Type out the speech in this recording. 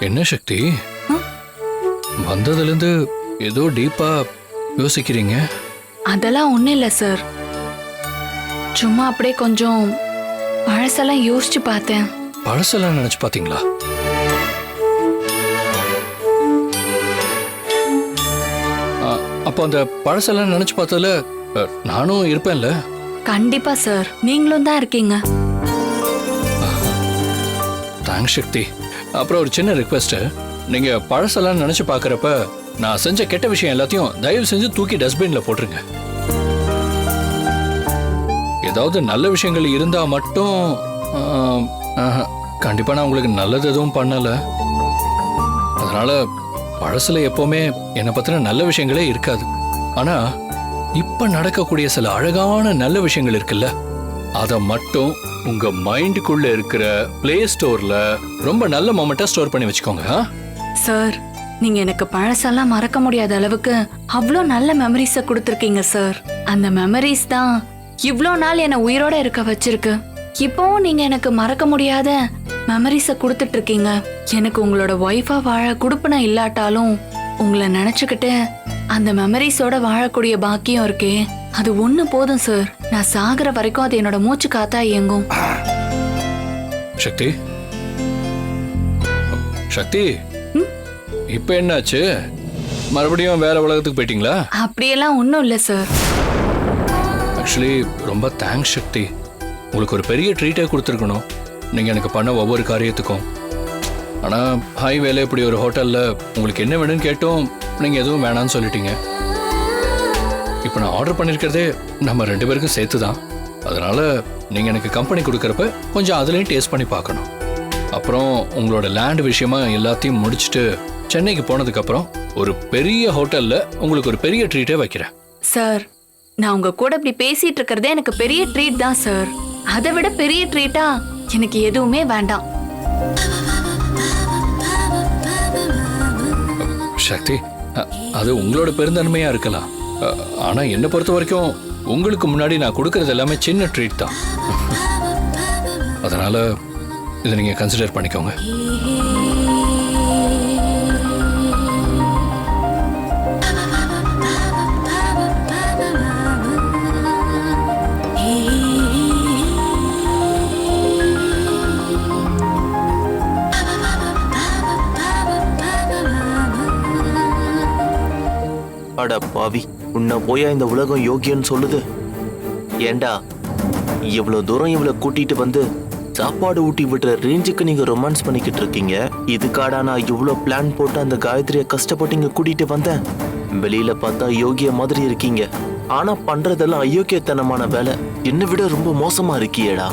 என்ன சக்தி? வந்ததுலேருந்து ஏதோ டீப்பா யோசிக்கிறீங்க? அதெல்லாம் ஒண்ணும் இல்ல சார் சும்மா அப்படியே கொஞ்சம் பழசெல்லாம் யோசிச்சு பார்த்தேன். பழசெல்லாம் நினைச்சு பாத்தீங்களா ஆ, அப்போ அந்த பழசெல்லாம் நினைச்சு பார்த்ததுல நானும் இருப்பேன்ல? கண்டிப்பா சார் நீங்களும் தான் இருக்கீங்க. தேங்க்ஸ் சக்தி. அப்புறம் ஒரு சின்ன ரிக்வெஸ்ட் நீங்க பழசெல்லாம் நினைச்சு பாக்குறப்ப நான் செஞ்ச கெட்ட விஷயம் எல்லாத்தையும் தயவு செஞ்சு தூக்கி டஸ்ட்பின்ல போட்டுருங்க. ஏதாவது நல்ல விஷயங்கள் இருந்தா மட்டும் ஆம், கண்டிப்பா நான் உங்களுக்கு நல்லது எதுவும் பண்ணல. அதனால பழசுல எப்பவுமே என்னை பத்தின நல்ல விஷயங்களே இருக்காது. ஆனா இப்ப நடக்கக்கூடிய சில அழகான நல்ல விஷயங்கள் இருக்குல்ல? அதை மட்டும் உங்க மைண்டுக்குள்ள இருக்கிற பிளே ஸ்டோர்ல ரொம்ப நல்ல மொமெண்டா ஸ்டோர் பண்ணி வச்சுக்கோங்க சார் நீங்க எனக்கு பழசெல்லாம் மறக்க முடியாத அளவுக்கு அவ்வளோ நல்ல மெமரிஸ கொடுத்துருக்கீங்க சார் அந்த மெமரிஸ் தான் இவ்வளோ நாள் என்னை உயிரோட இருக்க வச்சிருக்கு. இப்போவும் நீங்க எனக்கு மறக்க முடியாத மெமரிஸ கொடுத்துட்டு இருக்கீங்க எனக்கு உங்களோட ஒய்ஃபா வாழ குடுப்பினா இல்லாட்டாலும் உங்களை நினைச்சுக்கிட்டு அந்த மெமரிஸோட வாழக்கூடிய பாக்கியம் இருக்கே. அது ஒண்ணு போதும் சார் நான் சாகுற வரைக்கும் அது என்னோட மூச்சு காத்தா இயங்கும். சக்தி? சக்தி? இப்ப என்னாச்சு? மறுபடியும் வேற உலகத்துக்கு போயிட்டீங்களா? அப்படியெல்லாம் ஒன்றும் இல்லை சார் ஆக்சுவலி ரொம்ப தேங்க்ஸ் சக்தி. உங்களுக்கு ஒரு பெரிய ட்ரீட்டே கொடுத்துருக்கணும். நீங்கள் எனக்கு பண்ண ஒவ்வொரு காரியத்துக்கும். ஆனால் ஹைவேல இப்படி ஒரு ஹோட்டலில் உங்களுக்கு என்ன வேணும்னு கேட்டும் நீங்கள் எதுவும் வேணாம்னு சொல்லிட்டீங்க. இப்போ நான் ஆர்டர் பண்ணியிருக்கிறதே நம்ம ரெண்டு பேருக்கும் சேர்த்து தான் அதனால் நீங்கள் எனக்கு கம்பெனி கொடுக்குறப்ப கொஞ்சம் அதுலேயும் டேஸ்ட் பண்ணி பார்க்கணும். அப்புறம் உங்களோட லேண்ட் விஷயமா எல்லாத்தையும் முடிச்சுட்டு சென்னைக்கு போனதுக்கப்புறம் ஒரு பெரிய ஹோட்டலில் உங்களுக்கு ஒரு பெரிய ட்ரீட்டே வைக்கிறேன். சார் நான் உங்க கூட இப்படி பேசிட்டு இருக்கிறதே எனக்கு பெரிய ட்ரீட் தான் சார். அதை விட பெரிய ட்ரீட்டா எனக்கு எதுவுமே வேண்டாம். சக்தி அது உங்களோட பெருந்தன்மையா இருக்கலாம். ஆனால் என்னை பொறுத்த வரைக்கும் உங்களுக்கு முன்னாடி நான் கொடுக்கறது எல்லாமே சின்ன ட்ரீட் தான். அதனால் இதை நீங்கள் கன்சிடர் பண்ணிக்கோங்க. அட பாவி. உன்னை போயா இந்த உலகம் யோகியன்னு சொல்லுது. ஏண்டா இவ்வளவு தூரம் இவளை கூட்டிட்டு வந்து சாப்பாடு ஊட்டி விடுற ரேஞ்சுக்கு நீங்க ரொமான்ஸ் பண்ணிக்கிட்டு இருக்கீங்க? இதுக்காடா நான் இவ்வளோ பிளான் போட்டு அந்த காயத்ரியை கஷ்டப்பட்டு இங்க கூட்டிட்டு வந்தேன். வெளியில பார்த்தா யோகிய மாதிரி இருக்கீங்க. ஆனா பண்றதெல்லாம் அயோக்கியத்தனமான வேலை. என்னை விட ரொம்ப மோசமா இருக்கியேடா.